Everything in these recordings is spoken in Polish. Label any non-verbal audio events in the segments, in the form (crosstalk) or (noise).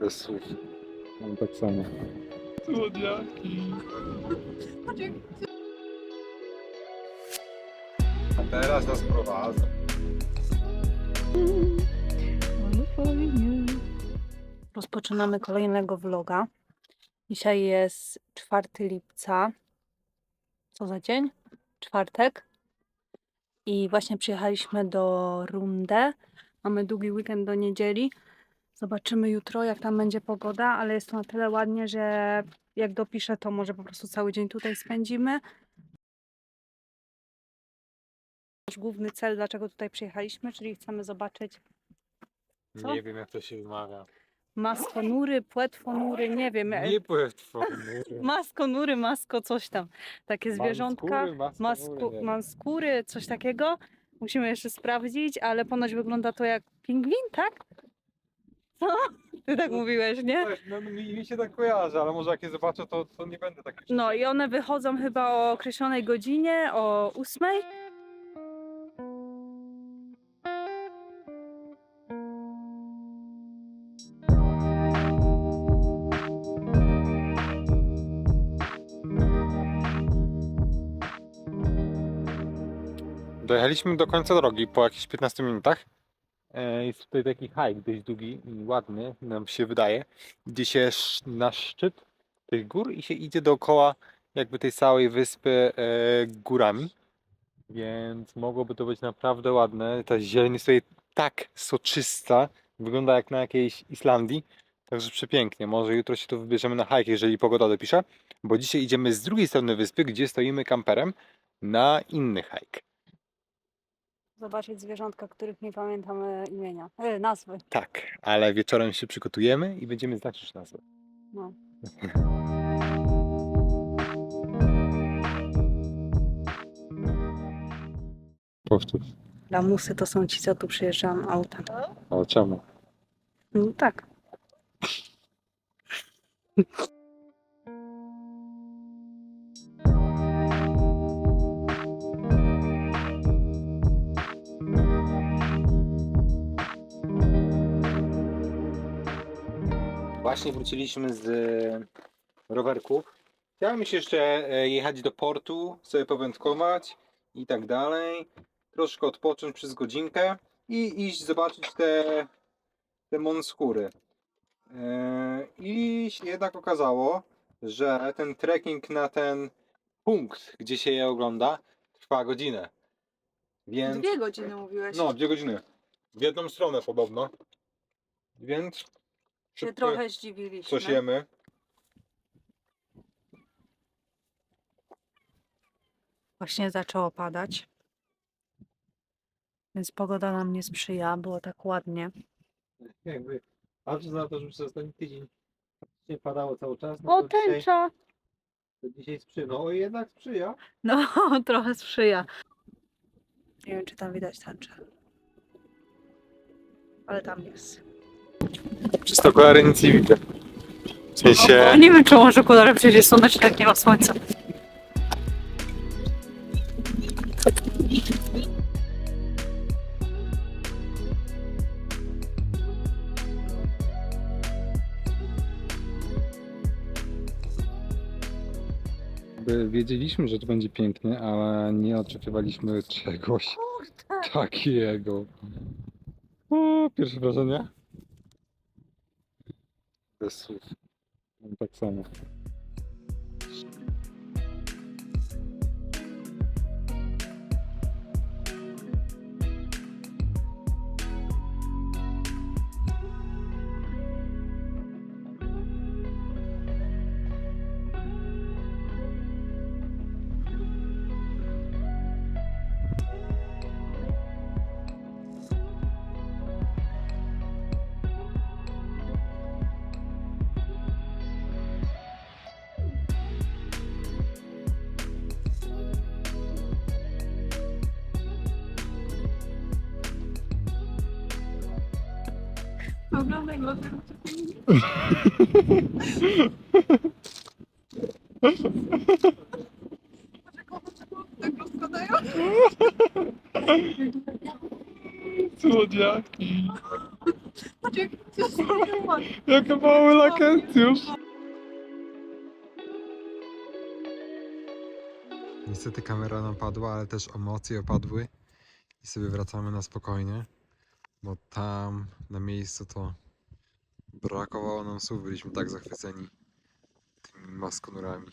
Bez słów. Mam tak samo. Słodziaki. A teraz nas prowadzą. Rozpoczynamy kolejnego vloga. Dzisiaj jest 4 lipca. Co za dzień? Czwartek. I właśnie przyjechaliśmy do Rundę. Mamy długi weekend do niedzieli. Zobaczymy jutro, jak tam będzie pogoda, ale jest to na tyle ładnie, że jak dopiszę, to może po prostu cały dzień tutaj spędzimy. Nasz główny cel, dlaczego tutaj przyjechaliśmy, czyli chcemy zobaczyć Co? Nie wiem jak to się wymawia. maskonury, płetwonury, nie wiem. e, Nie płetwo. (laughs) Maskonury, masko, coś tam. Takie zwierzątka. Masku, maskóry, coś takiego. Musimy jeszcze sprawdzić, ale ponoć wygląda to jak pingwin, tak? Co? (laughs) Ty tak mówiłeś, nie? No, mi, mi się tak kojarzy, ale może jak je zobaczę, to, to nie będę taki No i one wychodzą chyba o określonej godzinie, o ósmej. Dojechaliśmy do końca drogi po jakichś 15 minutach. E, Jest tutaj taki hike dość długi i ładny, nam się wydaje. Idzie się na szczyt tych gór i się idzie dookoła jakby tej całej wyspy e, górami. Więc mogłoby to być naprawdę ładne. Ta zieleń jest tutaj tak soczysta, wygląda jak na jakiejś Islandii. Także przepięknie. Może jutro się tu wybierzemy na hike, jeżeli pogoda dopisze. Bo dzisiaj idziemy z drugiej strony wyspy, gdzie stoimy kamperem na inny hike. Zobaczyć zwierzątka, których nie pamiętam e, imienia, e, nazwy. Tak, ale wieczorem się przygotujemy i będziemy znać już nazwę. No. (laughs) Powtórz. Lamusy to są ci, co tu przyjeżdżają autem. O czemu? No tak. (laughs) Właśnie wróciliśmy z e, rowerków. Chciałem się jeszcze e, jechać do portu, sobie powędkować i tak dalej. Troszkę odpocząć przez godzinkę i iść zobaczyć te, te monskóry. E, I się jednak okazało, że ten trekking na ten punkt, gdzie się je ogląda, trwa godzinę. Więc... Dwie godziny mówiłeś. No, dwie godziny. W jedną stronę podobno. Więc się trochę zdziwiliśmy. coś jemy. Właśnie zaczęło padać. Więc pogoda nam nie sprzyja, było tak ładnie. Jakby patrzę na to, że przez ostatni tydzień nie padało cały czas, no O, to, dzisiaj, tęcza! to dzisiaj sprzyja. No jednak sprzyja. No, (laughs) trochę sprzyja. Nie wiem, czy tam widać tęczę. Ale tam jest. Przez to kolary nic nie widzę. W sensie... nie wiem, czy może kolorem przecież słoneczny, jak nie ma słońca. jakby Wiedzieliśmy, że to będzie pięknie, ale nie oczekiwaliśmy czegoś takiego. O, pierwsze wrażenie? Bez słów. Mam tak. Oglądaj go. Słodziaki. Jaka mały lakencjusz. Niestety kamera nam padła, ale też emocje opadły i sobie wracamy na spokojnie, bo tam na miejscu to brakowało nam słów, byliśmy tak zachwyceni tymi maskonurami.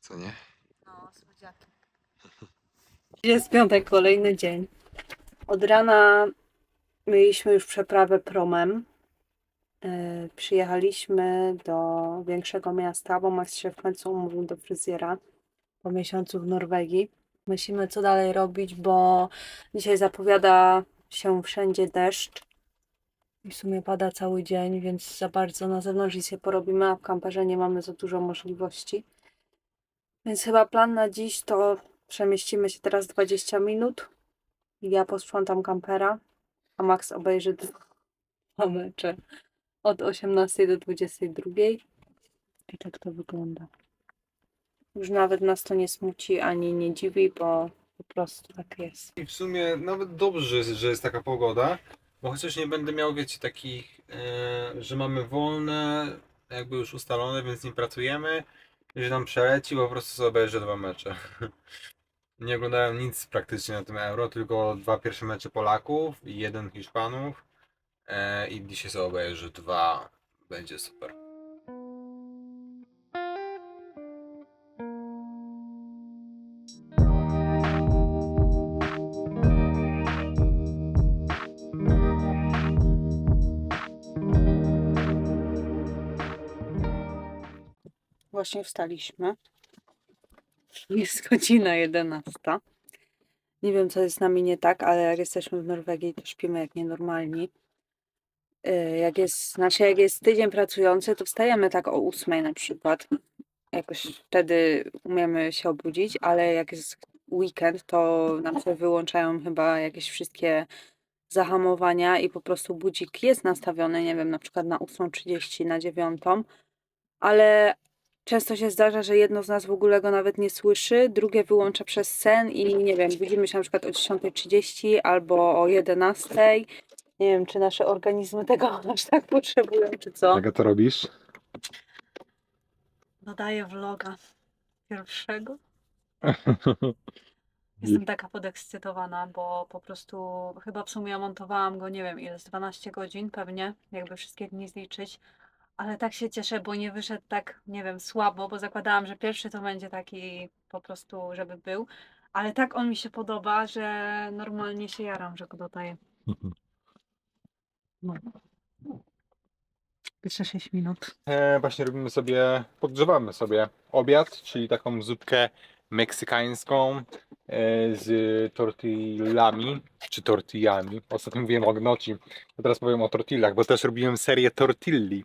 Co nie? No, słodziaki. Jest piątek, kolejny dzień. Od rana mieliśmy już przeprawę promem. Yy, przyjechaliśmy do większego miasta, bo Max się w końcu umówił do fryzjera po miesiącu w Norwegii. Myślimy, co dalej robić, bo dzisiaj zapowiada się wszędzie deszcz. I w sumie pada cały dzień, więc za bardzo na zewnątrz nie porobimy, a w kamperze nie mamy za dużo możliwości. Więc chyba plan na dziś to przemieścimy się teraz 20 minut. Ja posprzątam kampera, a Max obejrzy dwa mecze od 18 do 22. I tak to wygląda. Już nawet nas to nie smuci ani nie dziwi, bo po prostu tak jest. I w sumie nawet dobrze, że jest taka pogoda, bo chociaż nie będę miał, wiecie, takich, e, że mamy wolne, jakby już ustalone, więc nie pracujemy, że nam przeleci, po prostu sobie obejrzę dwa mecze. (laughs) Nie oglądałem nic praktycznie na tym Euro, tylko dwa pierwsze mecze Polaków i jeden Hiszpanów e, i dzisiaj sobie obejrzę dwa, będzie super. Właśnie wstaliśmy. Jest (laughs) godzina 11. Nie wiem, co jest z nami nie tak, ale jak jesteśmy w Norwegii, to śpimy jak nienormalni. Yy, Jak jest, znaczy jak jest tydzień pracujący, to wstajemy tak o 8 na przykład. Jakoś wtedy umiemy się obudzić, ale jak jest weekend, to nam się wyłączają chyba jakieś wszystkie zahamowania i po prostu budzik jest nastawiony, nie wiem, na przykład na 8.30, na 9, ale Często się zdarza, że jedno z nas w ogóle go nawet nie słyszy, drugie wyłącza przez sen i nie wiem, budzimy się na przykład o 10.30 albo o 11.00. Nie wiem, czy nasze organizmy tego (laughs) aż tak potrzebują, czy co. Jak to robisz? Dodaję vloga pierwszego. (laughs) Jestem taka podekscytowana, bo po prostu chyba w sumie ja montowałam go, nie wiem, ile, z 12 godzin pewnie, jakby wszystkie dni zliczyć. Ale tak się cieszę, bo nie wyszedł tak, nie wiem, słabo, bo zakładałam, że pierwszy to będzie taki po prostu, żeby był. Ale tak on mi się podoba, że normalnie się jaram, że go dodaję. No. Jeszcze 6 minut. E, właśnie robimy sobie, podgrzewamy sobie obiad, czyli taką zupkę meksykańską e, z tortillami, czy tortillami. Ostatnio mówiłem o gnocchi, a teraz powiem o tortillach, bo też robiłem serię tortilli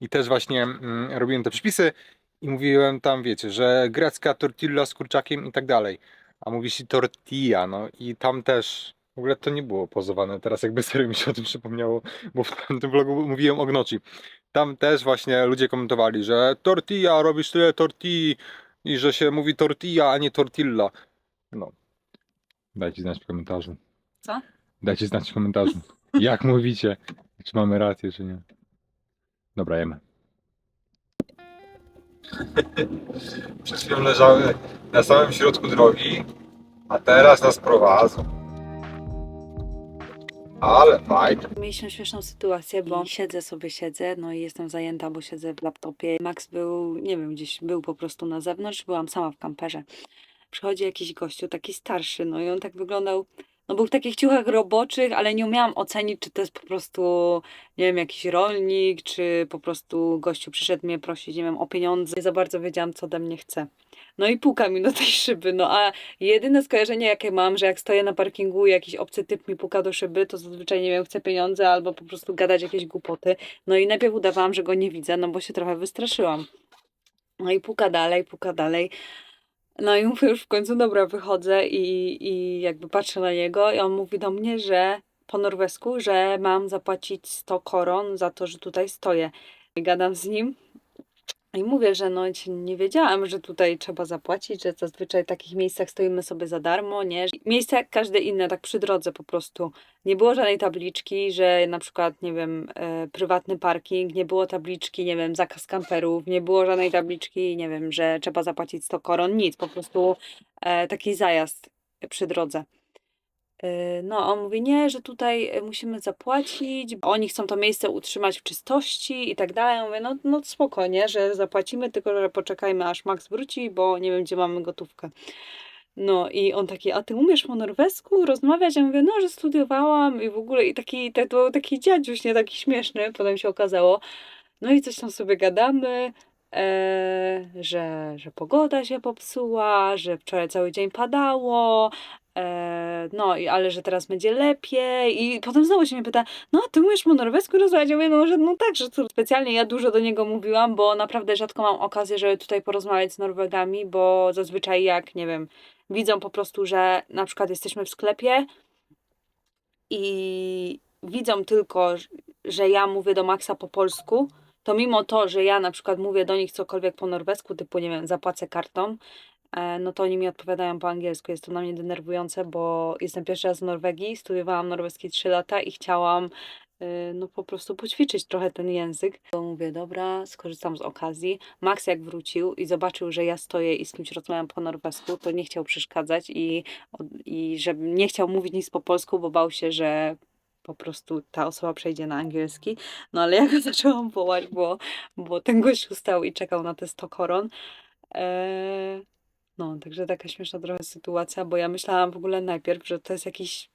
i też właśnie mm, robiłem te przepisy i mówiłem tam, wiecie, że grecka tortilla z kurczakiem i tak dalej, a mówi się tortilla, no i tam też w ogóle to nie było pozowane, teraz jakby (laughs) serio mi się o tym przypomniało, bo w tym vlogu mówiłem o gnocchi tam też właśnie ludzie komentowali, że tortilla, robisz tyle tortilli i że się mówi tortilla, a nie tortilla. No. Dajcie znać w komentarzu. Co? Dajcie znać w komentarzu. (laughs) Jak mówicie? Czy mamy rację, czy nie? Dobra, jemy. Przed chwilą leżały na samym środku drogi, a teraz nas prowadzą. Ale fajnie. Mieliśmy śmieszną sytuację, bo siedzę sobie, siedzę, no i jestem zajęta, bo siedzę w laptopie. Max był, nie wiem, gdzieś był po prostu na zewnątrz, byłam sama w kamperze. Przychodzi jakiś gościu, taki starszy, no i on tak wyglądał, no był w takich ciuchach roboczych, ale nie umiałam ocenić, czy to jest po prostu, nie wiem, jakiś rolnik, czy po prostu gościu przyszedł mnie prosić, nie wiem, o pieniądze. Nie za bardzo wiedziałam, co ode mnie chce. No i puka mi do tej szyby, no a jedyne skojarzenie, jakie mam, że jak stoję na parkingu i jakiś obcy typ mi puka do szyby, to zazwyczaj, nie wiem, chce pieniądze albo po prostu gadać jakieś głupoty. No i najpierw udawałam, że go nie widzę, no bo się trochę wystraszyłam. No i puka dalej, puka dalej. No i mówię już w końcu, dobra, wychodzę i, i jakby patrzę na niego i on mówi do mnie, że po norwesku, że mam zapłacić 100 koron za to, że tutaj stoję. I gadam z nim I mówię, że no nie wiedziałam, że tutaj trzeba zapłacić, że zazwyczaj w takich miejscach stoimy sobie za darmo, nie? Miejsca jak każde inne, tak przy drodze po prostu. Nie było żadnej tabliczki, że na przykład, nie wiem, e, prywatny parking, nie było tabliczki, nie wiem, zakaz kamperów, nie było żadnej tabliczki, nie wiem, że trzeba zapłacić 100 koron, nic, po prostu e, taki zajazd przy drodze. E, No, on mówi, nie, że tutaj e, musimy zapłacić, oni chcą to miejsce utrzymać w czystości i tak dalej. Ja mówię, no, no spokojnie, że zapłacimy, tylko że poczekajmy aż Max wróci, bo nie wiem, gdzie mamy gotówkę. No i on taki, a ty umiesz po norwesku rozmawiać? Ja mówię, no, że studiowałam i w ogóle, i taki, był taki dziadziuś, nie taki śmieszny, potem się okazało. No i coś tam sobie gadamy, e, że, że pogoda się popsuła, że wczoraj cały dzień padało, no i ale że teraz będzie lepiej i potem znowu się mnie pyta, no a ty umiesz po norwesku rozmawiać? Ja mówię, no, że no tak, że specjalnie ja dużo do niego mówiłam, bo naprawdę rzadko mam okazję, żeby tutaj porozmawiać z Norwegami, bo zazwyczaj jak, nie wiem, widzą po prostu, że na przykład jesteśmy w sklepie i widzą tylko, że ja mówię do Maxa po polsku, to mimo to, że ja na przykład mówię do nich cokolwiek po norwesku, typu nie wiem, zapłacę kartą, e, no to oni mi odpowiadają po angielsku. Jest to na mnie denerwujące, bo jestem pierwszy raz w Norwegii, studiowałam norweski 3 lata i chciałam e, no po prostu poćwiczyć trochę ten język. To mówię, dobra, skorzystam z okazji. Max jak wrócił i zobaczył, że ja stoję i z kimś rozmawiam po norwesku, to nie chciał przeszkadzać i, i że nie chciał mówić nic po polsku, bo bał się, że po prostu ta osoba przejdzie na angielski. No ale ja go (laughs) zaczęłam wołać, bo, bo ten gościu stał i czekał na te 100 koron. Eee, no, także taka śmieszna trochę sytuacja, bo ja myślałam w ogóle najpierw, że to jest jakiś,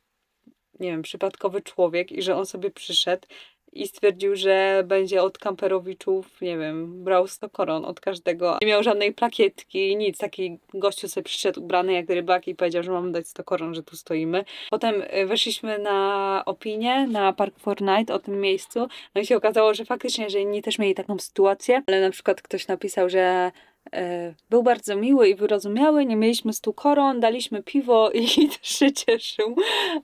nie wiem, przypadkowy człowiek i że on sobie przyszedł i stwierdził, że będzie od kamperowiczów, nie wiem, brał 100 koron od każdego. Nie miał żadnej plakietki, nic. Taki gościu sobie przyszedł ubrany jak rybak i powiedział, że mamy dać 100 koron, że tu stoimy. Potem y, weszliśmy na opinię, na Park Fortnite o tym miejscu. No i się okazało, że faktycznie, że inni też mieli taką sytuację, ale na przykład ktoś napisał, że był bardzo miły i wyrozumiały, nie mieliśmy 100 koron, daliśmy piwo i (laughs) też się cieszył.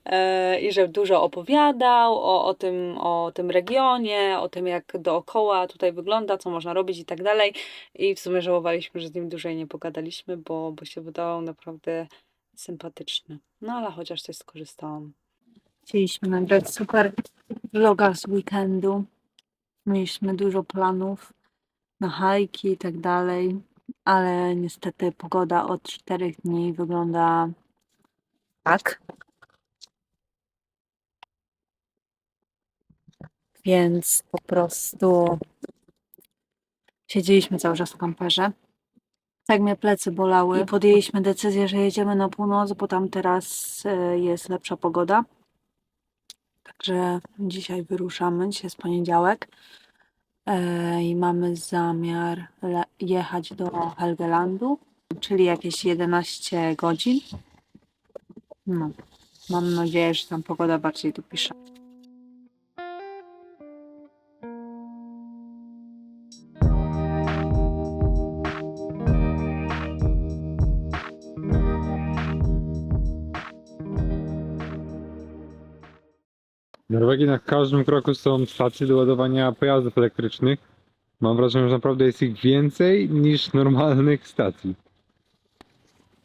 E, I że dużo opowiadał o, o, tym, o tym regionie, o tym jak dookoła tutaj wygląda, co można robić i tak dalej. I w sumie żałowaliśmy, że z nim dłużej nie pogadaliśmy, bo, bo się wydawał naprawdę sympatyczny. No ale chociaż coś skorzystałam. Chcieliśmy nagrać super vloga z weekendu. Mieliśmy dużo planów na hajki i tak dalej, ale niestety pogoda od czterech dni wygląda tak. Więc po prostu siedzieliśmy cały czas w kamperze. Tak mnie plecy bolały i podjęliśmy decyzję, że jedziemy na północ, bo tam teraz e, jest lepsza pogoda. Także dzisiaj wyruszamy, dzisiaj jest poniedziałek i mamy zamiar jechać do Helgelandu, czyli jakieś 11 godzin. No, mam nadzieję, że tam pogoda bardziej dopisze. Norwegii na każdym kroku są stacje do ładowania pojazdów elektrycznych. Mam wrażenie, że naprawdę jest ich więcej niż normalnych stacji.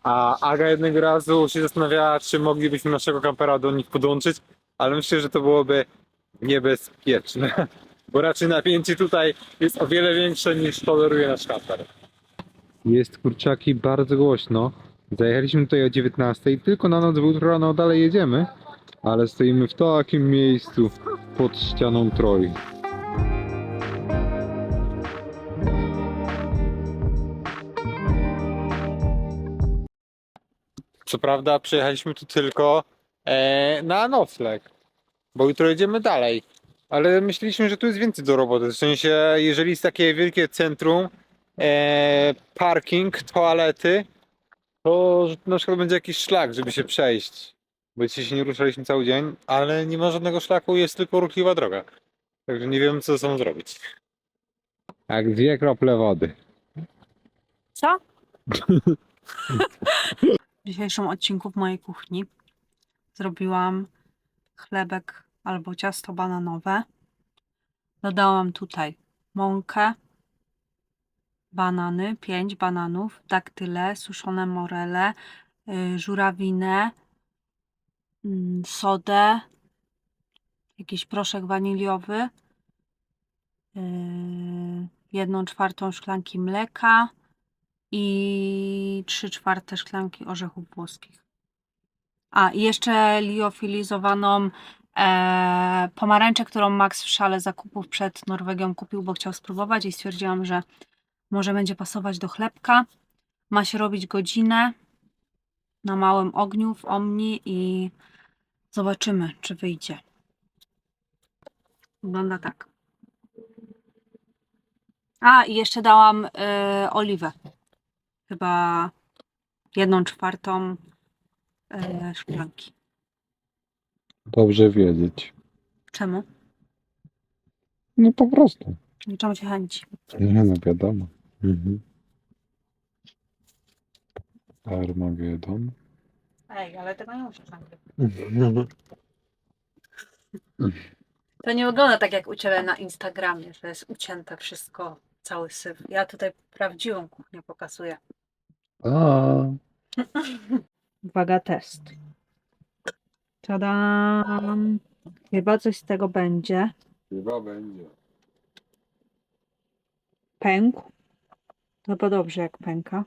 A Aga jednego razu się zastanawiała, czy moglibyśmy naszego kampera do nich podłączyć, ale myślę, że to byłoby niebezpieczne, (laughs) bo raczej napięcie tutaj jest o wiele większe niż toleruje nasz kamper. Jest kurczaki bardzo głośno. Zajechaliśmy tutaj o 19, tylko na noc, bo jutro rano dalej jedziemy, ale stoimy w takim miejscu pod ścianą Troj. Co prawda przyjechaliśmy tu tylko e, na nocleg, bo jutro jedziemy dalej. Ale myśleliśmy, że tu jest więcej do roboty. W sensie, jeżeli jest takie wielkie centrum, e, parking, toalety, to na przykład będzie jakiś szlak, żeby się przejść. Bo dzisiaj się nie ruszaliśmy cały dzień, ale nie ma żadnego szlaku, jest tylko ruchliwa droga. Także nie wiem, co ze sobą zrobić. Jak dwie krople wody. Co? (laughs) W dzisiejszym odcinku w mojej kuchni zrobiłam chlebek albo ciasto bananowe. Dodałam tutaj mąkę, banany, 5 bananów, daktyle, suszone morele, y, żurawinę, sodę, jakiś proszek waniliowy, yy, jedną czwartą szklanki mleka i trzy czwarte szklanki orzechów włoskich. A, i jeszcze liofilizowaną e, pomarańczę, którą Max w szale zakupów przed Norwegią kupił, bo chciał spróbować i stwierdziłam, że może będzie pasować do chlebka. Ma się robić godzinę na małym ogniu w omni i zobaczymy, czy wyjdzie. Wygląda tak. A, i jeszcze dałam y, oliwę. Chyba jedną czwartą y, szklanki. Dobrze wiedzieć. Czemu? No po prostu. Czemu cię chęci? Nie no, wiadomo. Mhm. Armagedon. Ej, ale tego nie musisz nagrywać. To nie wygląda tak jak u Ciebie na Instagramie, że jest ucięte wszystko, cały syf. Ja tutaj prawdziwą kuchnię pokazuję. A. (laughs) Uwaga, test. Tadam. Chyba coś z tego będzie. Chyba będzie. Pękł. Chyba dobrze jak pęka.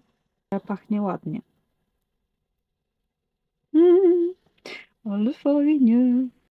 Ale Pachnie ładnie. Mm, ale fajnie.